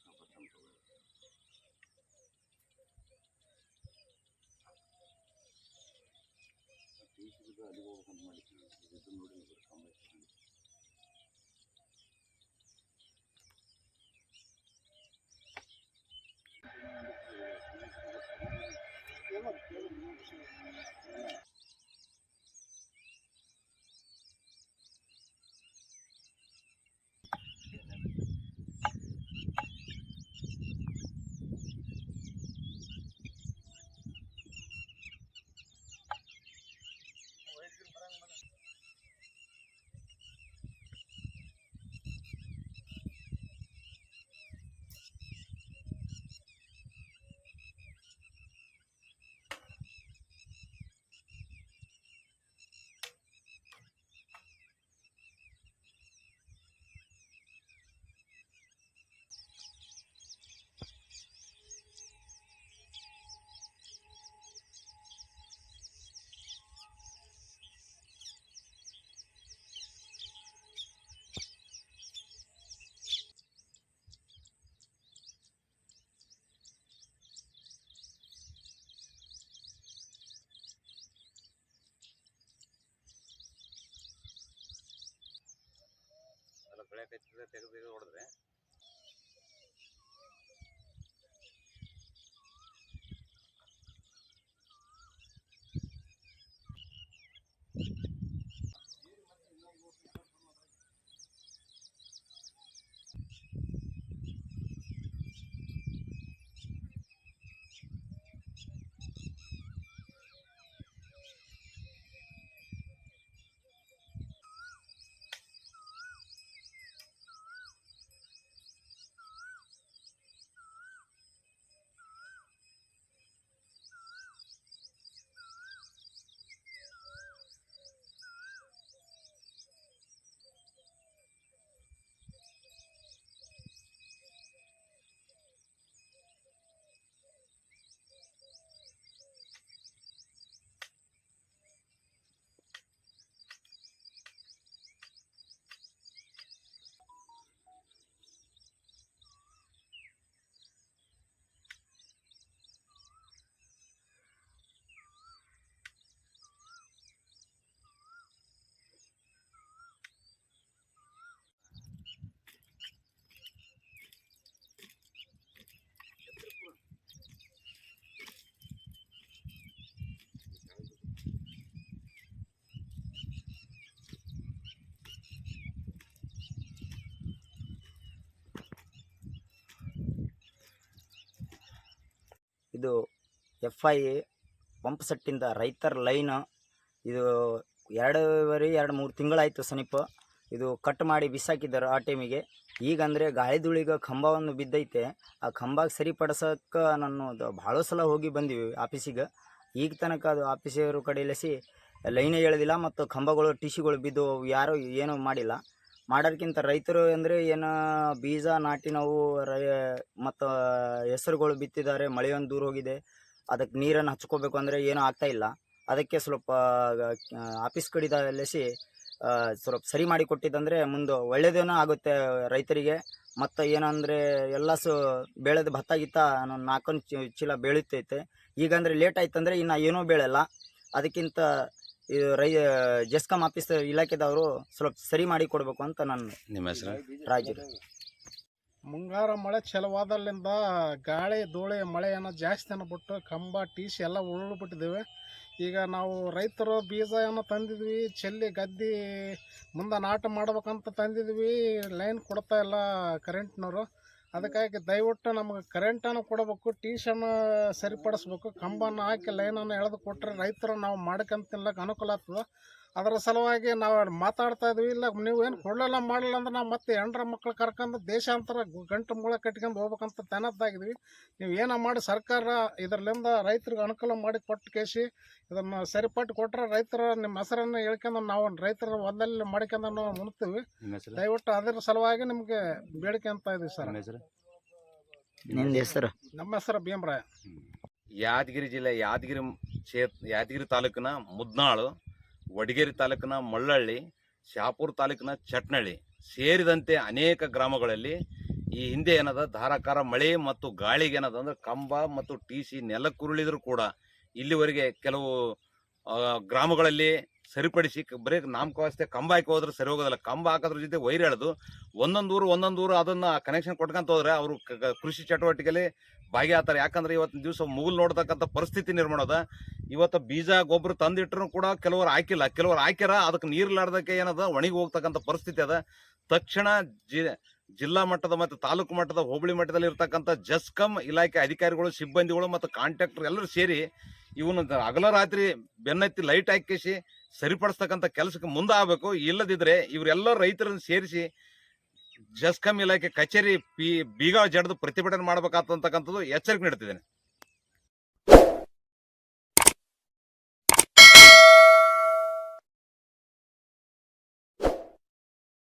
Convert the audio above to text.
na początku. ടീച്ചർക്ക് മടിക്കുന്നത് ഇതും കൂടി Gracias. ತೆಗೆದು ತೆಗೆದು ಹೊಡೆದ್ರೆ ಇದು ಎಫ್ ಐ ಪಂಪ್ ಸೆಟ್ಟಿಂದ ರೈತರ ಲೈನ್ ಇದು ಎರಡೂವರೆ, ಎರಡು ಮೂರು ತಿಂಗಳಾಯಿತು ಸಮೀಪ ಇದು ಕಟ್ ಮಾಡಿ ಬಿಸಾಕಿದ್ದಾರೆ ಆ ಟೈಮಿಗೆ ಈಗ ಅಂದರೆ ಗಾಳಿ ಧೂಳಿಗೆ ಕಂಬ ಒಂದು ಬಿದ್ದೈತೆ. ಆ ಕಂಬಕ್ಕೆ ಸರಿಪಡಿಸೋಕೆ ನಾನು ಅದು ಭಾಳ ಸಲ ಹೋಗಿ ಬಂದೀವಿ ಆಫೀಸಿಗೆ ಈಗ ತನಕ ಅದು ಆಫೀಸಿಯವರು ಕಡೆಯಲ್ಲಿಸಿ ಲೈನೇ ಎಳೆದಿಲ್ಲ ಮತ್ತು ಕಂಬಗಳು ಟಿಶ್ಯುಗಳು ಬಿದ್ದು ಯಾರೂ ಏನೂ ಮಾಡಿಲ್ಲ. ಮಾಡೋದಕ್ಕಿಂತ ರೈತರು ಅಂದರೆ ಏನು ಬೀಜ ನಾಟಿ ನಾವು ರೈ ಮತ್ತು ಹೆಸರುಗಳು ಬಿತ್ತಿದ್ದಾರೆ, ಮಳೆಯೊಂದು ದೂರ ಹೋಗಿದೆ, ಅದಕ್ಕೆ ನೀರನ್ನು ಹಚ್ಕೋಬೇಕು ಅಂದರೆ ಏನೂ ಇಲ್ಲ. ಅದಕ್ಕೆ ಸ್ವಲ್ಪ ಆಫೀಸ್ ಕಡಿದಲೆಸಿ ಸ್ವಲ್ಪ ಸರಿ ಮಾಡಿ ಕೊಟ್ಟಿದ್ದಂದರೆ ಮುಂದೆ ಒಳ್ಳೆಯದೇನೋ ಆಗುತ್ತೆ ರೈತರಿಗೆ. ಮತ್ತು ಏನಂದರೆ ಎಲ್ಲ ಸು, ಬೆಳೆದ ಭತ್ತ ಗಿತ್ತ ನಾನು ನಾಲ್ಕೊಂದು ಚೀಲ ಬೆಳೀತೈತೆ ಈಗಂದರೆ ಲೇಟ್ ಆಯ್ತಂದರೆ ಇನ್ನು ಏನೂ ಬೆಳೆಯಲ್ಲ ಅದಕ್ಕಿಂತ ಇದು ರೈ ಜೆಸ್ಕಾಮ್ ಆಫೀಸ್ ಇಲಾಖೆದವರು ಸ್ವಲ್ಪ ಸರಿ ಮಾಡಿ ಕೊಡಬೇಕು ಅಂತ ನಾನು ನಿಮ್ಮ ಹೆಸರು? ರಾಜರು ಮುಂಗಾರು ಮಳೆ ಚಲವಾದಲ್ಲಿಂದ ಗಾಳಿ ಧೂಳಿ ಮಳೆಯನ್ನು ಜಾಸ್ತಿ ಬಿಟ್ಟು ಕಂಬ ಟೀಸಿ ಎಲ್ಲ ಉರುಳು ಬಿಟ್ಟಿದ್ದೇವೆ ಈಗ ನಾವು ರೈತರು ಬೀಜವನ್ನು ತಂದಿದ್ವಿ ಚೆಲ್ಲಿ ಗದ್ದೆ ಮುಂದೆ ನಾಟ ಮಾಡ್ಬೇಕಂತ ತಂದಿದ್ವಿ. ಲೈನ್ ಕೊಡ್ತಾ ಇಲ್ಲ ಕರೆಂಟ್ನವರು ಅದಕ್ಕಾಗಿ ದಯವಿಟ್ಟು ನಮಗೆ ಕರೆಂಟನ್ನು ಕೊಡಬೇಕು ಟೀಶನ್ನು ಸರಿಪಡಿಸ್ಬೇಕು, ಕಂಬನ ಹಾಕಿ ಲೈನನ್ನು ಎಳೆದು ಕೊಟ್ಟರೆ ರೈತರು ನಾವು ಮಾಡ್ಕೊಂತಿನ್ಲಕ್ಕೆ ಅನುಕೂಲ ಆಗ್ತದೆ. ಅದರ ಸಲುವಾಗಿ ನಾವು ಮಾತಾಡ್ತಾ ಇದ್ವಿ ಇಲ್ಲ ನೀವು ಏನು ಕೊಡಲಿಲ್ಲ ಮಾಡಲಿಲ್ಲ ಅಂದ್ರೆ ನಾವು ಮತ್ತೆ ಹೆಂಡ್ರ ಮಕ್ಳು ಕರ್ಕೊಂಡು ದೇಶಾಂತರ ಗಂಟು ಮೂಳ ಕಟ್ಕೊಂಡು ಹೋಗ್ಬೇಕಂತ ತನದ್ದಾಗಿದ್ವಿ ನೀವು ಏನೋ ಮಾಡಿ ಸರ್ಕಾರ ಇದರಲ್ಲಿಂದ ರೈತರಿಗೆ ಅನುಕೂಲ ಮಾಡಿ ಕೊಟ್ಟು ಕೇಸಿ ಇದನ್ನು ಸರಿಪಟ್ಟು ಕೊಟ್ಟರೆ ರೈತರ ನಿಮ್ಮ ಹೆಸರನ್ನು ಹೇಳ್ಕೊಂಡು ನಾವು ರೈತರ ಒಂದಲ್ಲಿ ಮಾಡ್ಕೊಂಡು ನಾವು ಮುಣ್ತೀವಿ ನಿಮ್ಮ ದಯವಿಟ್ಟು ಅದರ ಸಲುವಾಗಿ ನಿಮಗೆ ಬೇಡಿಕೆ ಅಂತ ಇದೀವಿ ಸರ್. ನಿಮ್ಮ ಹೆಸರು? ನಿಂದು ಹೆಸರು? ನಮ್ಮ ಹೆಸರು ಭೀಮರಾಯ. ಯಾದಗಿರಿ ಜಿಲ್ಲೆ ಯಾದಗಿರಿ ಕ್ಷೇತ್ರ ಯಾದಗಿರಿ ತಾಲೂಕಿನ ಮುದ್ನಾಳು. ವಡಗೇರಿ ತಾಲೂಕಿನ ಮಳ್ಳಳ್ಳಿ ಶಾಪುರ ತಾಲೂಕಿನ ಚಟ್ನಳ್ಳಿ ಸೇರಿದಂತೆ ಅನೇಕ ಗ್ರಾಮಗಳಲ್ಲಿ ಈ ಹಿಂದೆ ಏನದ ಧಾರಾಕಾರ ಮಳೆ ಮತ್ತು ಗಾಳಿಗೆ ಏನದ ಅಂದ್ರೆ ಕಂಬ ಮತ್ತು ಟಿ ಸಿ ನೆಲಕ್ಕುರುಳಿದ್ರು ಕೂಡ ಇಲ್ಲಿವರೆಗೆ ಕೆಲವು ಗ್ರಾಮಗಳಲ್ಲಿ ಸರಿಪಡಿಸಿ ಬರೀ ನಾಮಕಾವಸ್ಥೆ ಕಂಬ ಹಾಕಿ ಹೋದ್ರೆ ಸರಿ ಹೋಗೋದಿಲ್ಲ. ಕಂಬ ಹಾಕೋದ್ರ ಜೊತೆ ವೈರ್ ಎಳೆದು ಒಂದೊಂದು ಊರು ಒಂದೊಂದು ಊರು ಅದನ್ನ ಕನೆಕ್ಷನ್ ಕೊಟ್ಕೊಂತ ಹೋದ್ರೆ ಅವರು ಕೃಷಿ ಚಟುವಟಿಕೆಯಲ್ಲಿ ಭಾಗಿಯಾಗ್ತಾರೆ. ಯಾಕಂದ್ರೆ ಇವತ್ತಿನ ದಿವಸ ಮುಗಿಲು ನೋಡ್ತಕ್ಕಂಥ ಪರಿಸ್ಥಿತಿ ನಿರ್ಮಾಣದ ಇವತ್ತು ಬೀಜ, ಗೊಬ್ಬರ ತಂದಿಟ್ರು ಕೂಡ ಕೆಲವರು ಹಾಕಿಲ್ಲ. ಕೆಲವರು ಹಾಕ್ಯಾರ, ಅದಕ್ಕೆ ನೀರ್ಲಾರ್ದಕ್ಕೆ ಏನದ, ಒಣಗಿ ಹೋಗ್ತಕ್ಕಂಥ ಪರಿಸ್ಥಿತಿ ಅದ. ತಕ್ಷಣ ಜಿ, ಜಿಲ್ಲಾ ಮಟ್ಟದ ಮತ್ತು ತಾಲೂಕು ಮಟ್ಟದ ಹೋಬಳಿ ಮಟ್ಟದಲ್ಲಿ ಇರ್ತಕ್ಕಂಥ ಜಸ್ಕಮ್ ಇಲಾಖೆ ಅಧಿಕಾರಿಗಳು, ಸಿಬ್ಬಂದಿಗಳು ಮತ್ತು ಕಾಂಟ್ರಾಕ್ಟರ್ ಎಲ್ಲರೂ ಸೇರಿ ಇವನು ಅಗಲ ರಾತ್ರಿ ಬೆನ್ನತ್ತಿ ಲೈಟ್ ಹಾಕಿಸಿ ಸರಿಪಡಿಸ್ತಕ್ಕಂಥ ಕೆಲಸಕ್ಕೆ ಮುಂದೆ ಆಗಬೇಕು ಇಲ್ಲದಿದ್ದರೆ ಇವರೆಲ್ಲ ರೈತರನ್ನು ಸೇರಿಸಿ ಜಸ್ಕಮ್ ಇಲಾಖೆ ಕಚೇರಿ ಪಿ, ಬೀಗ ಜಡ್ದು ಪ್ರತಿಭಟನೆ ಮಾಡ್ಬೇಕಾಗ್ತಕ್ಕಂಥದ್ದು ಎಚ್ಚರಿಕೆ ನೀಡ್ತಿದ್ದೇನೆ.